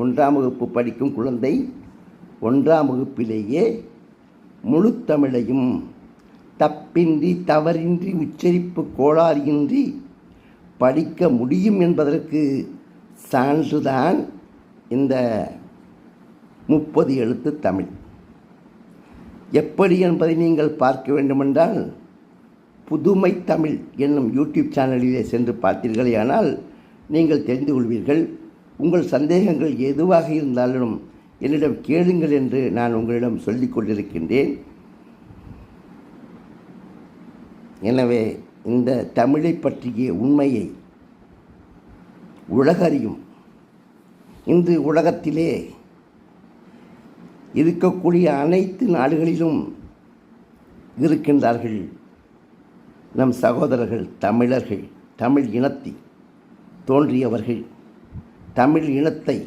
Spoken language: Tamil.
ஒன்றாம் வகுப்பு படிக்கும் குழந்தை ஒன்றாம் வகுப்பிலேயே முழு தமிழையும் தப்பின்றி தவறின்றி உச்சரிப்பு கோளாறியின்றி படிக்க முடியும் என்பதற்கு சான்றுதான் இந்த முப்பது எழுத்து தமிழ். எப்படி என்பதை நீங்கள் பார்க்க வேண்டுமென்றால் புதுமை தமிழ் என்னும் யூடியூப் சேனலிலே சென்று பார்த்தீர்களேயானால் நீங்கள் தெரிந்து கொள்வீர்கள். உங்கள் சந்தேகங்கள் எதுவாக இருந்தாலும் என்னிடம் கேளுங்கள் என்று நான் உங்களிடம் சொல்லிக் கொண்டிருக்கின்றேன். எனவே இந்த தமிழை பற்றிய உண்மையை உலகறியும். இன்று உலகத்திலே இருக்கக்கூடிய அனைத்து நாடுகளிலும் இருக்கின்றார்கள் நம் சகோதரர்கள் தமிழர்கள் தமிழ் இனத்தில் தோன்றியவர்கள். தமிழ் இனத்தை